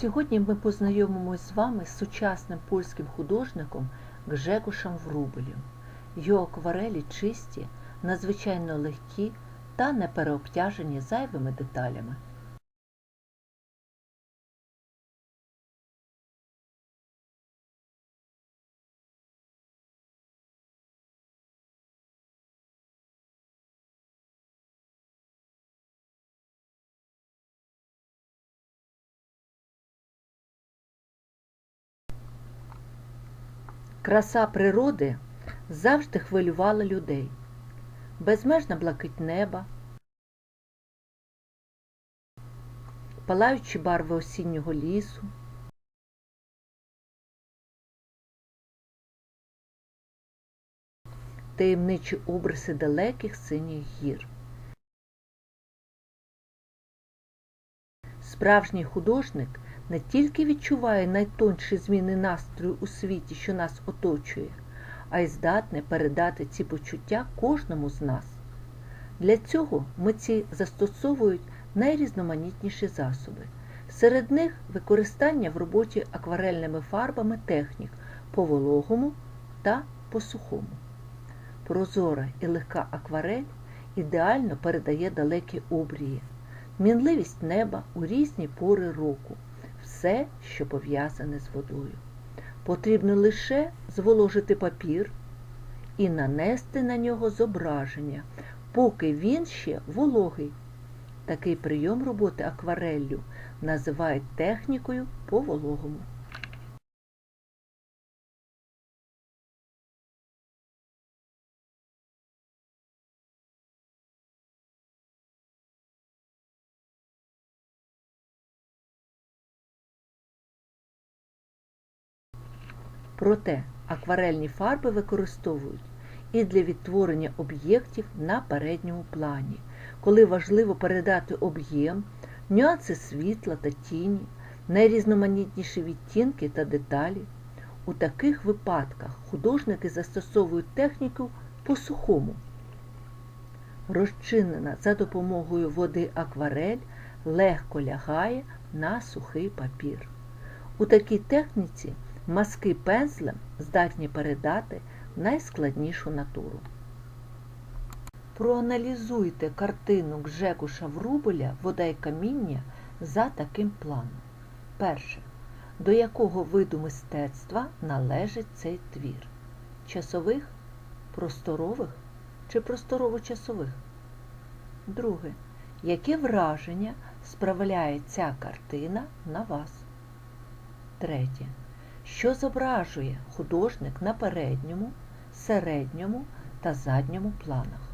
Сьогодні ми познайомимось з вами з сучасним польським художником Гжегушем Врубелем. Його акварелі чисті, надзвичайно легкі та не переобтяжені зайвими деталями. Краса природи завжди хвилювала людей. Безмежна блакить неба, палаючі барви осіннього лісу, таємничі обриси далеких синіх гір. Справжній художник не тільки відчуває найтонші зміни настрою у світі, що нас оточує, а й здатний передати ці почуття кожному з нас. Для цього митці застосовують найрізноманітніші засоби. Серед них використання в роботі акварельними фарбами технік по вологому та по сухому. Прозора і легка акварель ідеально передає далекі обрії, мінливість неба у різні пори року, все, що пов'язане з водою. Потрібно лише зволожити папір і нанести на нього зображення, поки він ще вологий. Такий прийом роботи аквареллю називають технікою по вологому. Проте акварельні фарби використовують і для відтворення об'єктів на передньому плані, коли важливо передати об'єм, нюанси світла та тіні, найрізноманітніші відтінки та деталі. У таких випадках художники застосовують техніку по сухому. Розчинена за допомогою води акварель легко лягає на сухий папір. У такій техніці Маски пензлем здатні передати найскладнішу натуру. Проаналізуйте картину Гжегуша Врубеля Вода і каміння за таким планом. Перше. До якого виду мистецтва належить цей твір? Часових, просторових чи просторово-часових? Друге. Яке враження справляє ця картина на вас? Третє що зображує художник на передньому, середньому та задньому планах.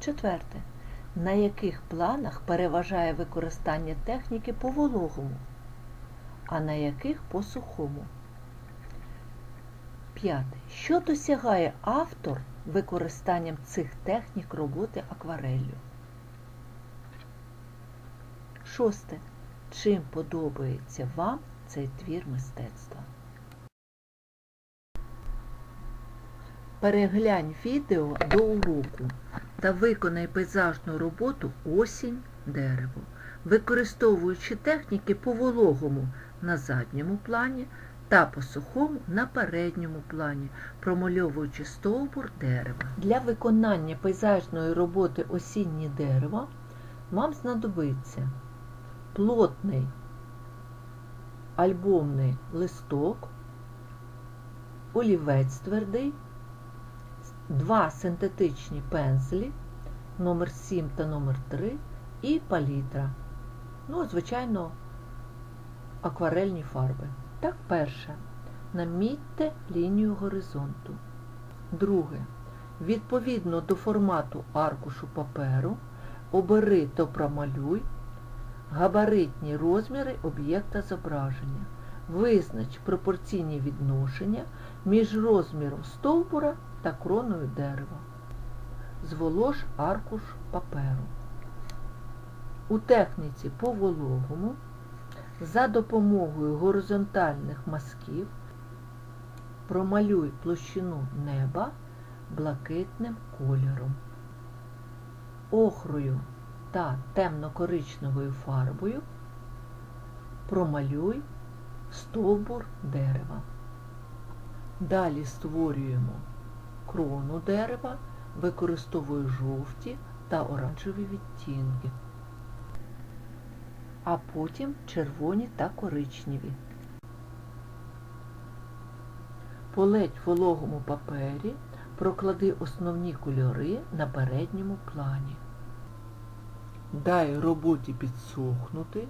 Четверте. На яких планах переважає використання техніки по вологому, а на яких по сухому. П'яте. Що досягає автор використанням цих технік роботи аквареллю? Шосте. Чим подобається вам цей твір мистецтва. Переглянь відео до уроку та виконай пейзажну роботу осінь дерево, використовуючи техніки по вологому на задньому плані та по сухому на передньому плані, промальовуючи стовбур дерева. Для виконання пейзажної роботи осіннє дерево вам знадобиться плотний альбомний листок, олівець твердий, два синтетичні пензлі номер 7 та номер 3 і палітра. Ну, звичайно, акварельні фарби. Так, перше. Намітьте лінію горизонту. Друге. Відповідно до формату аркушу паперу, обери та промалюй габаритні розміри об'єкта зображення. Визнач пропорційні відношення між розміром стовбура та кроною дерева. Зволож аркуш паперу. У техніці по вологому за допомогою горизонтальних мазків промалюй площину неба блакитним кольором. Охрою та темно-коричневою фарбою Промалюй стовбур дерева. Далі створюємо крону дерева, використовую жовті та оранжеві відтінки, а потім червоні та коричневі. Поледь вологому папері проклади основні кольори на передньому плані. Дай роботі підсохнути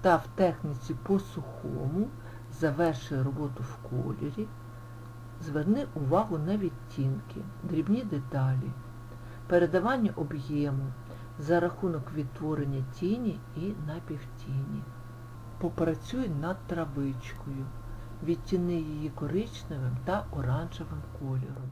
та в техніці по сухому заверши роботу в кольорі. Зверни увагу на відтінки, дрібні деталі, передавання об'єму за рахунок відтворення тіні і напівтіні. Попрацюй над травичкою, відтіни її коричневим та оранжевим кольором.